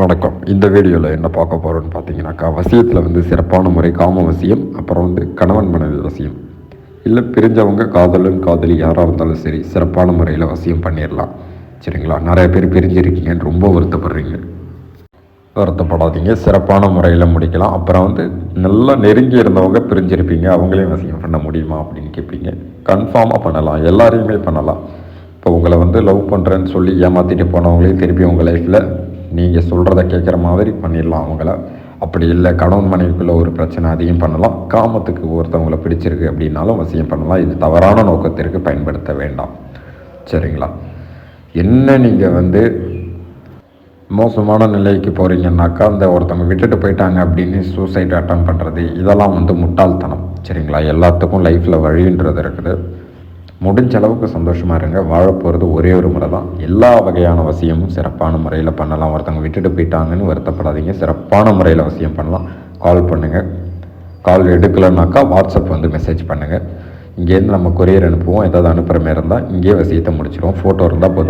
வணக்கம். இந்த வீடியோவில் என்ன பார்க்க போகிறோம்னு பார்த்தீங்கன்னாக்கா வசியத்தில் வந்து சிறப்பான முறை காம வசியம் அப்புறம் வந்து கணவன் மனைவி வசியம். இல்லை பிரிஞ்சவங்க காதலன் காதலி யாராக இருந்தாலும் சரி சிறப்பான முறையில் வசியம் பண்ணிடலாம் சரிங்களா? நிறைய பேர் பிரிஞ்சிருக்கீங்கன்னு ரொம்ப வருத்தப்படுறீங்க. வருத்தப்படாதீங்க. சிறப்பான முறையில் முடிக்கலாம். அப்புறம் வந்து நல்லா நெருங்கி இருந்தவங்க பிரிஞ்சிருப்பீங்க. அவங்களையும் வசியம் பண்ண முடியுமா அப்படின்னு கேட்பீங்க கன்ஃபார்மாக பண்ணலாம். எல்லாரையுமே பண்ணலாம். இப்போ உங்களை வந்து லவ் பண்ணுறேன்னு சொல்லி ஏமாற்றிட்டு போனவங்களையும் திருப்பி உங்கள் லைஃப்பில் நீங்கள் சொல்கிறத கேட்குற மாதிரி பண்ணிடலாம் அவங்கள. அப்படி இல்லை கணவன் மனைவிக்குள்ளே ஒரு பிரச்சனை அதையும் பண்ணலாம். காமத்துக்கு ஒருத்தவங்களை பிடிச்சிருக்கு அப்படின்னாலும் வசியம் பண்ணலாம். இது தவறான நோக்கத்திற்கு பயன்படுத்த வேண்டாம். சரிங்களா? என்ன நீங்கள் வந்து மோசமான நிலைக்கு போகிறீங்கன்னாக்கா அந்த ஒருத்தவங்க விட்டுட்டு போயிட்டாங்க அப்படின்னு சூசைட் அட்டம் பண்ணுறது இதெல்லாம் வந்து முட்டாள்தனம். சரிங்களா? எல்லாத்துக்கும் லைஃப்பில் வழின்றது இருக்குது. முடிஞ்ச அளவுக்கு சந்தோஷமாக இருங்க. வாழ போகிறது ஒரே ஒரு முறை தான் எல்லா வகையான வசியமும் சிறப்பான முறையில் பண்ணலாம். ஒருத்தவங்க விட்டுட்டு போயிட்டாங்கன்னு வருத்தப்படாதீங்க. சிறப்பான முறையில் வசியம் பண்ணலாம். கால் பண்ணுங்கள் கால் எடுக்கலைனாக்கா வாட்ஸ்அப் வந்து மெசேஜ் பண்ணுங்கள் இங்கேருந்து நம்ம கொரியர் அனுப்புவோம். ஏதாவது அனுப்புகிற மாதிரி இருந்தால் இங்கேயே வசியத்தை முடிச்சிடுவோம் ஃபோட்டோ இருந்தால் போதும்.